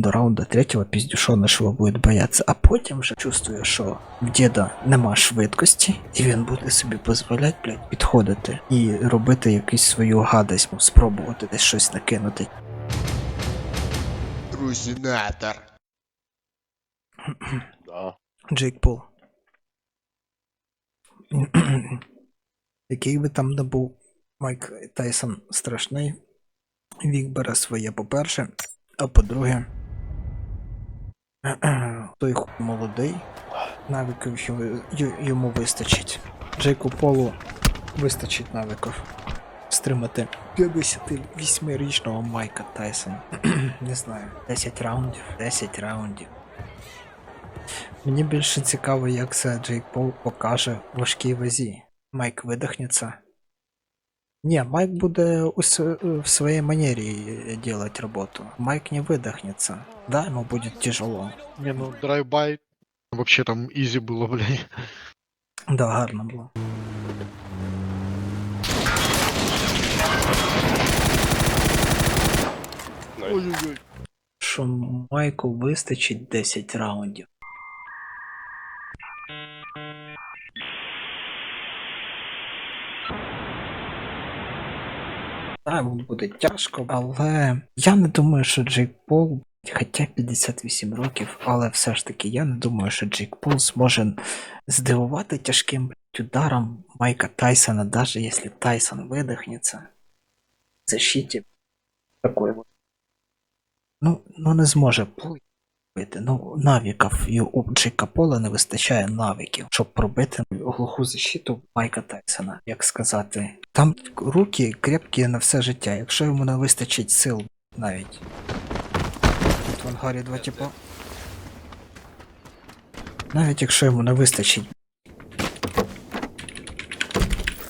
До раунда третього піздюшо нашого буде боятися, а потім вже чувствує, що в діда нема швидкості, і він буде собі дозволяти, блядь, підходити і робити якусь свою гадость, спробувати десь щось накинути. Трусинатор. Да. Джейк Пол. Який би там не був Майк Тайсон страшний, вік бере своє, по-перше, а по-друге, той хуй молодий, навиків йому- вистачить. Джейку Полу вистачить навиків стримати 58-річного Майка Тайсона. Не знаю, 10 раундів, 10 раундів. Мені більше цікаво, як це Джейк Пол покаже в важкій вазі. Майк видихнеться. Ні, Майк буде у с- в своей манере делать работу. Майк не выдохнется. Да, ему будет тяжело. Не, ну драйвбай. Вообще там изи было, блядь. Да, гарно було. Ой-ой-ой. Що Майку вистачить 10 раундів. Так, буде тяжко, але я не думаю, що Джейк Пол, хоча 58 років, але все ж таки я не думаю, що Джейк Пол зможе здивувати тяжким блядь, ударом Майка Тайсона, навіть якщо Тайсон видихнеться. В защиті такої. Ну, ну не зможе Пол пробити. Ну, навиків і у Джейка Пола не вистачає навиків, щоб пробити глуху защиту Майка Тайсона, як сказати. Там руки крепкі на все життя, якщо йому не вистачить сил навіть. Тут в ангарі два типа. Навіть якщо йому не вистачить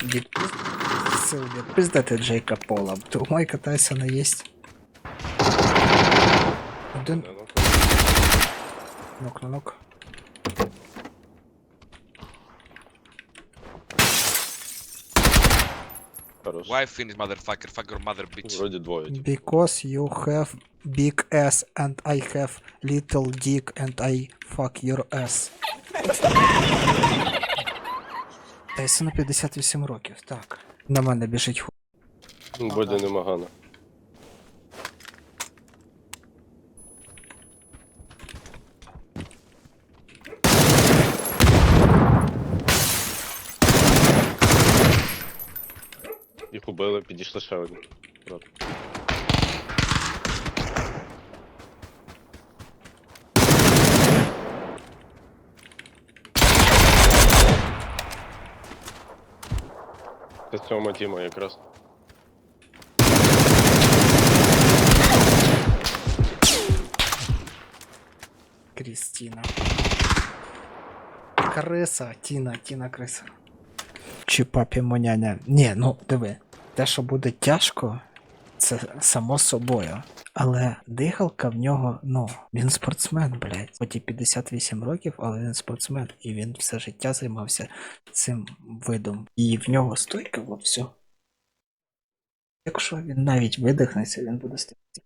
від сил відпиздати Джейка Пола, то у Майка Тайсона є. Один Нок нок. Хорош. Why finish motherfucker, fuck your mother bitch. Вроді двоє. Because you have big ass and I have little dick and I fuck your ass. Тайсону 58 років, так. На мене біжить ху. Боді нема гана. Їх убили, підійшли ще одні. Брат. Це цьому Тіма якраз. Крістіна. Криса, Тіна, Тіна криса. Чи папі моняня. Ні, ну диви. Те, що буде тяжко, це само собою. Але дихалка в нього, ну, він спортсмен, блядь. Хоч і 58 років, але він спортсмен. І він все життя займався цим видом. І в нього стойка во все. Якщо він навіть видихнеться, він буде стояти.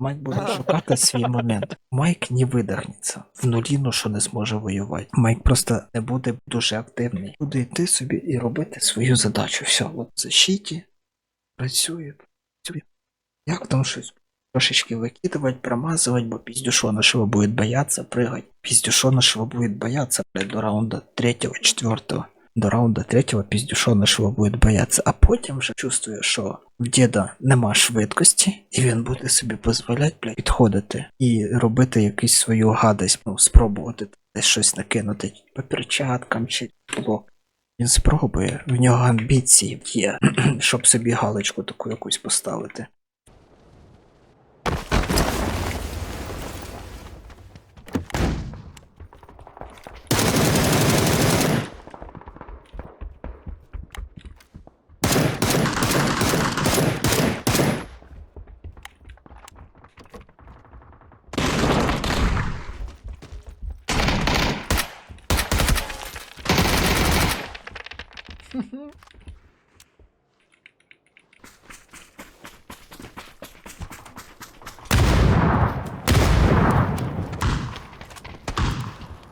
Майк буде шукати свій момент. Майк не видихнеться. В нуліну, що не зможе воювати. Майк просто не буде дуже активний. Буде йти собі і робити свою задачу. Все, от в защиті, працює, працює. Як там щось? Трошечки викидывать, промазывать, бо пиздюшо нашего будет бояться прыгать. Пиздюшо нашего будет бояться, блядь, до раунда третього, четвертого. До раунда третього піздюшо нашого буде боятися, а потім вже чувствує, що в діда нема швидкості, і він буде собі дозволяти блядь, підходити і робити якусь свою гадость, ну, спробувати десь щось накинути по перчаткам чи блок. Він спробує, в нього амбіції є, щоб собі галочку таку якусь поставити.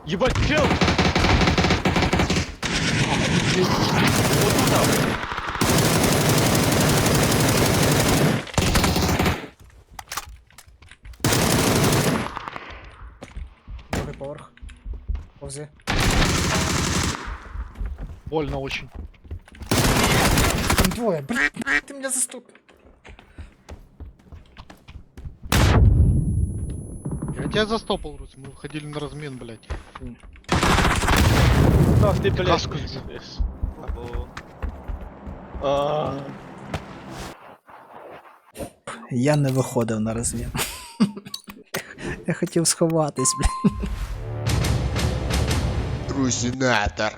Ебать, чел! Вот туда. Другой поверх. Повзи. Больно очень. Там двоє, блядь, ти мене заступив. Я тебя застопал, Рус, мы уходили на размен, блядь. Ах ти, блядь. Каску пиздиш. А, Я не виходив на розвін. Я хотів сховатись, блядь. Русинатор.